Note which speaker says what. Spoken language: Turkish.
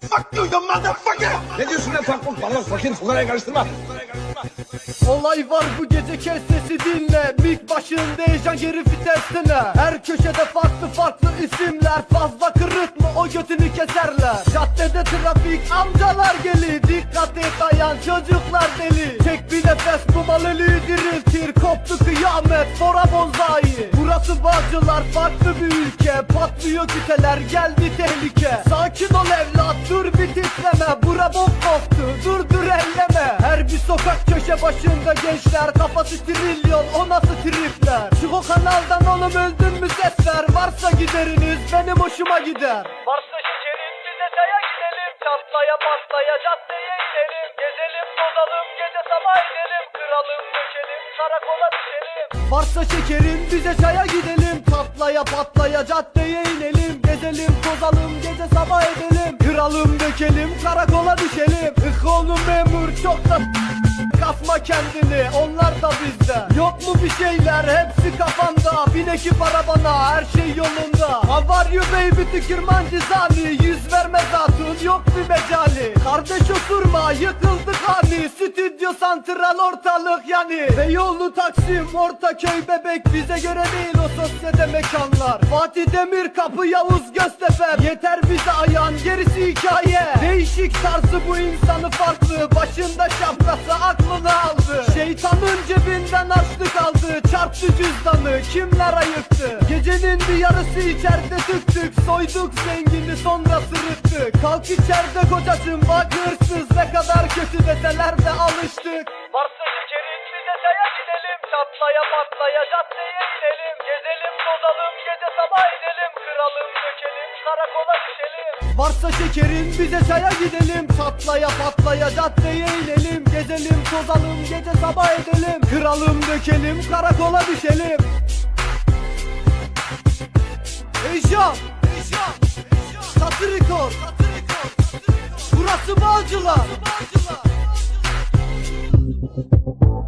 Speaker 1: fuck you, you motherfucker! Ne diyorsun lan tanklık? Bana fakir fukaraya karıştırma.
Speaker 2: Olay var bu gece kes sesi dinle. Mik başında heyecan geri vitesine Her köşede farklı farklı isimler. Fazla kırıtma o götünü keserler. Caddede trafik amcalar geli. Dikkat et ayan çocuklar deli. Tek bir nefes bu Koptu kıyamet fora bonzai Burası Bağcılar farklı bir ülke. Patlıyor küteler geldi tehlike. Sakin ol evlat dur bir titreme. Bura bok koptu dur dur elleme. Her bir sokak köşe başında gençler. Kafası trilyon o nasıl tripler Çık o kanaldan oğlum öldün mü ses ver. Varsa gideriniz benim hoşuma gider. Varsa şekerim bize çaya gidelim. Çatlaya patlaya caddeye inelim Gezelim tozalım gece sabah edelim. Kıralım dökelim karakola düşelim Varsa şekerim bize çaya gidelim. Patlaya patlaya caddeye inelim. Gezelim tozalım gece sabah edelim. Kıralım dökelim karakola düşelim. Ih oğlum memur çok da Kasma kendini. Onlar da bizde. Yok mu bir şeyler? Hepsi kafanda. Bin ekip arabana her şey yolunda. You baby tükürman cizani. Yüz verme zatun yok bir mecali. Kardeş oturma yıkıldık hani Stüdyo santral ortalık yani. Beyoğlu Taksim Ortaköy bebek Bize göre değil o sosyete mekanlar Fatih Demir kapı Yavuz Göztefer Yeter bize ayağın gerisi hikaye. Değişik tarzı bu insanı farklı. Başında şapkası aklını aldı. Şeytanın cebinden açlık aldı. Çarptı cüzdanı kimler ayıktı? Gecenin bir yarısı içeride tıktık Soyduk zengini sonra sırıttık. Kalk içeride kocacığım bak hırsız Ne kadar kötü deseler de alıştık. Varsa şekerin bize çaya gidelim. Çatlaya patlaya caddeye inelim Gezelim tozalım gece sabah edelim. Kıralım dökelim karakola düşelim Varsa şekerin bize çaya gidelim. Çatlaya patlaya caddeye inelim. Gezelim tozalım gece sabah edelim. Kıralım dökelim karakola düşelim. Eşan Katı rekor Burası Bağcılar Thank you.